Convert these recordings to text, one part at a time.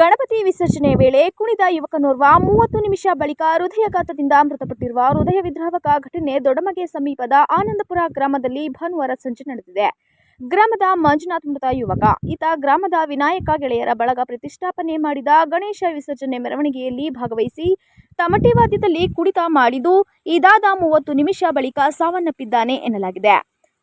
ಗಣಪತಿ ವಿಸರ್ಜನೆ ವೇಳೆ ಕುಣಿದ ಯುವಕನೋರ್ವ ಮೂವತ್ತು ನಿಮಿಷ ಬಳಿಕ ಹೃದಯಾಘಾತದಿಂದ ಮೃತಪಟ್ಟಿರುವ ಹೃದಯ ವಿದ್ರಾವಕ ಘಟನೆ ದೊಡಮಗೆ ಸಮೀಪದ ಆನಂದಪುರ ಗ್ರಾಮದಲ್ಲಿ ಭಾನುವಾರ ಸಂಜೆ ನಡೆದಿದೆ. ಗ್ರಾಮದ ಮಂಜುನಾಥ್ ಮೃತ ಯುವಕ. ಈತ ಗ್ರಾಮದ ವಿನಾಯಕ ಗೆಳೆಯರ ಬಳಗ ಪ್ರತಿಷ್ಠಾಪನೆ ಮಾಡಿದ ಗಣೇಶ ವಿಸರ್ಜನೆ ಮೆರವಣಿಗೆಯಲ್ಲಿ ಭಾಗವಹಿಸಿ ತಮಟೆ ವಾದ್ಯದಲ್ಲಿ ಕುಡಿತ ಮಾಡಿದ್ದು ಇದಾದ ಮೂವತ್ತು ನಿಮಿಷ ಬಳಿಕ ಸಾವನ್ನಪ್ಪಿದ್ದಾನೆ ಎನ್ನಲಾಗಿದೆ.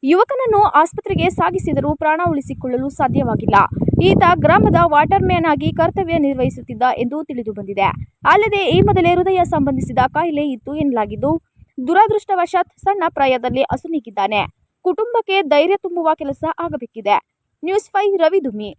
ಯುವಕನನ್ನು ಆಸ್ಪತ್ರೆಗೆ ಸಾಗಿಸಿದರೂ ಪ್ರಾಣ ಉಳಿಸಿಕೊಳ್ಳಲು ಸಾಧ್ಯವಾಗಿಲ್ಲ. ಈತ ಗ್ರಾಮದ ವಾಟರ್ ಮ್ಯಾನ್ ಆಗಿ ಕರ್ತವ್ಯ ನಿರ್ವಹಿಸುತ್ತಿದ್ದ ಎಂದು ತಿಳಿದು ಬಂದಿದೆ. ಅಲ್ಲದೆ ಈ ಮೊದಲೇ ಹೃದಯ ಸಂಬಂಧಿಸಿದ ಕಾಯಿಲೆ ಇತ್ತು ಎನ್ನಲಾಗಿದ್ದು, ದುರದೃಷ್ಟವಶಾತ್ ಸಣ್ಣ ಪ್ರಾಯದಲ್ಲಿ ಅಸುನೀಗಿದ್ದಾನೆ. ಕುಟುಂಬಕ್ಕೆ ಧೈರ್ಯ ತುಂಬುವ ಕೆಲಸ ಆಗಬೇಕಿದೆ. News five Ravi Dummi